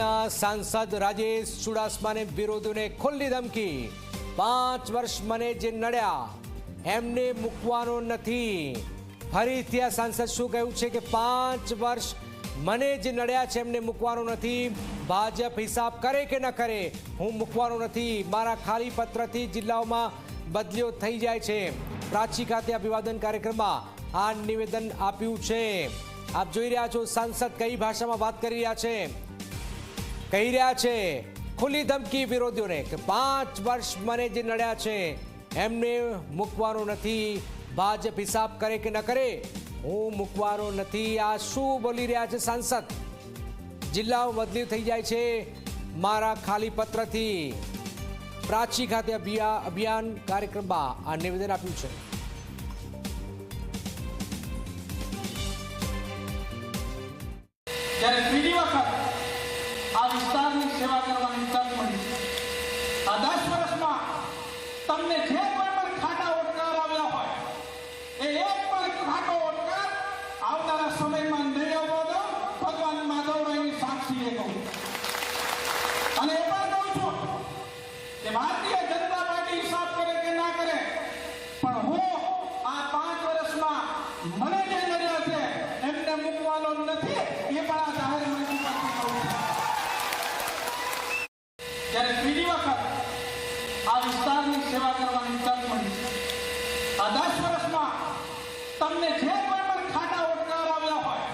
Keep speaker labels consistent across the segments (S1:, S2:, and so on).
S1: ભાજપના સાંસદ રાજેશ ચુડાસમાને વિરોધીઓને ખુલ્લી ધમકી. પાંચ વર્ષ મને જે નડ્યા, એમને મૂકવાનો નથી. ફરીથી આ સાંસદ શું કહ્યું છે કે પાંચ વર્ષ મને જે નડ્યા છે, એમને મૂકવાનો નથી. ભાજપ હિસાબ કરે કે ન કરે, હું મૂકવાનો નથી. મારા ખાલી પત્રથી જિલ્લાઓમાં બદલીઓ થઈ જાય છે. પ્રાચી ખાતે અભિવાદન કાર્યક્રમમાં આ નિવેદન આપ્યું છે. આપ જોઈ રહ્યા છો સાંસદ કઈ ભાષામાં વાત કરી રહ્યા છે. કહી રહ્યા છે, ખુલ્લી ધમકી વિરોધીઓને કે પાંચ વર્ષ મને જે નડ્યા છે, એમને મૂકવાનો નથી, ભાજપ હિસાબ કરે કે ન કરે, હું મૂકવાનો નથી, આ શું બોલી રહ્યા છે સાંસદ? જિલ્લાઓ બદલી થઈ જાય છે મારા ખાલી પત્રથી. પ્રાચી ખાતે અભિયા- અભિયાન કાર્યક્રમમાં આ નિવેદન આપ્યું છે.
S2: જ્યારે ત્રીજી વખત આ વિસ્તારની સેવા કરવાની તક મળી આ દસ વર્ષમાં તમને જે કોઈ પણ ખાટા ઓટકાર આવ્યા હોય, એ એક પણ ખાટો ઓટકાર આવનારા સમયમાં નહીં આવવા દો ભગવાન માધવરાયની સાક્ષી એ કહું. અને એ પણ કહું છું કે ભારતીય જનતા પાર્ટી હિસાબ કરે કે ના કરે, પણ હું આ પાંચ વર્ષમાં મને જે મળ્યા છે, એમને મૂકવાનો નથી, એ પણ જ્યારે ત્રીજી વખત આ વિસ્તારની સેવા કરવાની તક મળી આ દસ વર્ષમાં તમને જે કોઈ પણ ખાટા ઓટકાર આવ્યા હોય,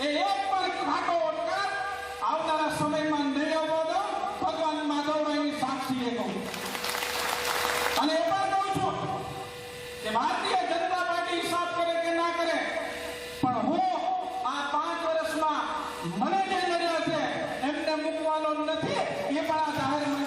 S2: એ એક પણ ખાટો ઓટકાર આવનારા સમયમાં નહીં આવવા દો ભગવાન માધવભાઈની સાક્ષી એ કહું અને એ પણ કહું છું કે ભારતીય જનતા પાર્ટી હિસાબ કરે કે ના કરે, પણ હું આ પાંચ વર્ષમાં મને જે મળ્યા છે, એમને મૂકવાનો Dia 大汉